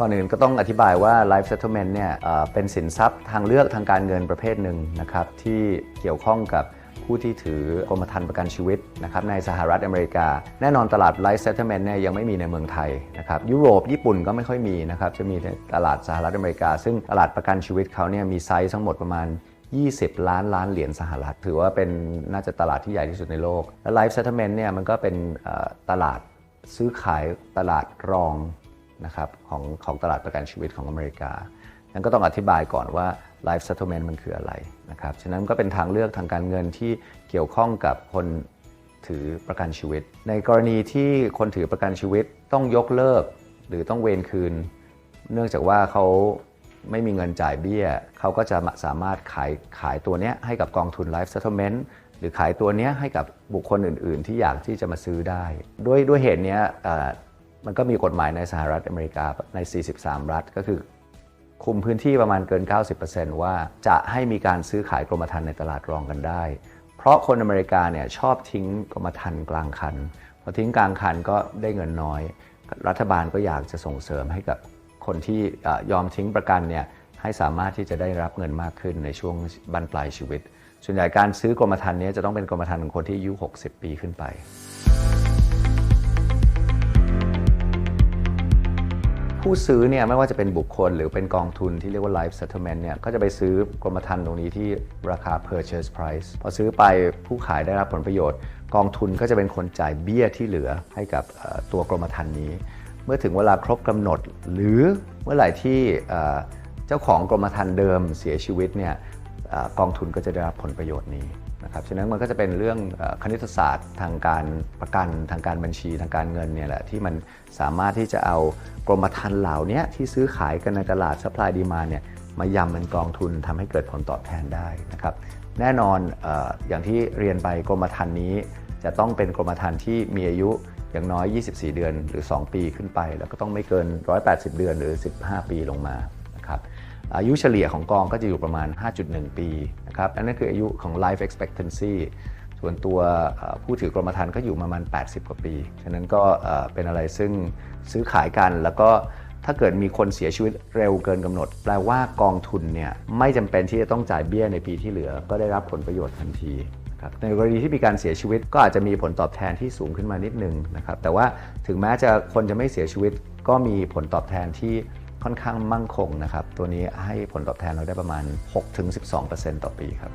ก่อนอื่นก็ต้องอธิบายว่า Life Settlement เนี่ยเป็นสินทรัพย์ทางเลือกทางการเงินประเภทหนึ่งนะครับที่เกี่ยวข้องกับผู้ที่ถือกรมธรรม์ประกันชีวิตนะครับในสหรัฐอเมริกา แน่นอนตลาด Life Settlement เนี่ยยังไม่มีในเมืองไทยนะครับยุโรปญี่ปุ่นก็ไม่ค่อยมีนะครับจะมีในตลาดสหรัฐอเมริกา ซึ่งตลาดประกันชีวิตเขาเนี่ยมีไซส์ทั้งหมดประมาณ20 ล้านล้านเหรียญสหรัฐ ถือว่าเป็นน่าจะตลาดที่ใหญ่ที่สุดในโลกและ Life Settlement เนี่ยมันก็เป็นตลาดซื้อขายตลาดรอง นะครับของของตลาดประกันชีวิตของอเมริกานั้นก็ต้องอธิบายก่อนว่า Life Settlement มันคืออะไรนะครับ ฉะนั้นก็เป็นทางเลือกทางการเงินที่เกี่ยวข้องกับคนถือประกันชีวิต ในกรณีที่คนถือประกันชีวิตต้องยกเลิก หรือต้องเวนคืน เนื่องจากว่าเขาไม่มีเงินจ่ายเบี้ย เขาก็จะสามารถขายขายตัวเนี้ยให้กับกองทุน Life Settlement หรือขายตัวเนี้ยให้กับบุคคลอื่น ๆ ที่อยากที่จะมาซื้อได้ ด้วยด้วยเหตุเนี้ย มันก็มีกฎหมายในสหรัฐอเมริกาใน 43 รัฐก็คือคุมพื้นที่ประมาณเกิน 90%ว่าจะให้มีการซื้อขายกรมธรรม์ในตลาดรองกันได้ เพราะคนอเมริกาเนี่ยชอบทิ้งกรมธรรม์กลางคัน พอทิ้งกลางคันก็ได้เงินน้อย รัฐบาลก็อยากจะส่งเสริมให้กับคนที่อยอมทิ้งประกันเนี่ยให้สามารถที่จะได้รับเงินมากขึ้นในช่วงบั้นปลายชีวิต ส่วนใหญ่การซื้อกรมธรรม์นี้จะต้องเป็นกรมธรรม์ของคนที่อายุ 60 ปีขึ้นไป ผู้ซื้อเนี่ยไม่ว่าจะเป็นบุคคลหรือเป็นกองทุนที่เรียกว่า life settlement เนี่ยก็จะไปซื้อกรมธรรม์ตรงนี้ที่ราคา purchase price พอซื้อไปผู้ขายได้รับผลประโยชน์ กองทุนก็จะเป็นคนจ่ายเบี้ยที่เหลือให้กับตัวกรมธรรม์นี้ เมื่อถึงเวลาครบกำหนด หรือเมื่อไหร่ที่เจ้าของกรมธรรม์เดิมเสียชีวิตเนี่ยอกองทุนก็จะได้รับผลประโยชน์นี้ นะครับฉะนั้นมันก็จะเป็นเรื่องคณิตศาสตร์ทางการประกันทางการบัญชีทางการเงินเนี่ยแหละที่มันสามารถที่จะเอากรมธรรม์เหล่านี้ที่ซื้อขายกันในตลาด supply demand เนี่ยมายำเป็นกองทุนทำให้เกิดผลตอบแทนได้นะครับแน่นอนออย่างที่เรียนไปกรมธรรม์นี้ จะต้องเป็นกรมธรรม์ที่มีอายุอย่างน้อย 24 เดือนหรือ 2 ปีขึ้นไป แล้วก็ต้องไม่เกิน 180 เดือนหรือ 15 ปีลงมานะครับ อายุเฉลี่ยของกองก็จะอยู่ประมาณ 5.1 ปีนะครับอันนั้นคืออายุของ life expectancy ส่วนตัวผู้ถือกรมธรรม์ก็อยู่ประมาณ 80 กว่าปี ฉะนั้นก็เป็นอะไรซึ่งซื้อขายกันแล้วก็ถ้าเกิดมีคนเสียชีวิตเร็วเกินกำหนด แปลว่ากองทุนเนี่ยไม่จำเป็นที่จะต้องจ่ายเบี้ยในปีที่เหลือ ก็ได้รับผลประโยชน์ทันทีครับในกรณีที่มีการเสียชีวิตก็อาจจะมีผลตอบแทนที่สูงขึ้นมานิดนึงนะครับแต่ว่าถึงแม้จะคนจะไม่เสียชีวิตก็มีผลตอบแทนที่ ค่อนข้างมั่งคงนะครับ ตัวนี้ให้ผลตอบแทนเราได้ประมาณ 6-12%ต่อปีครับ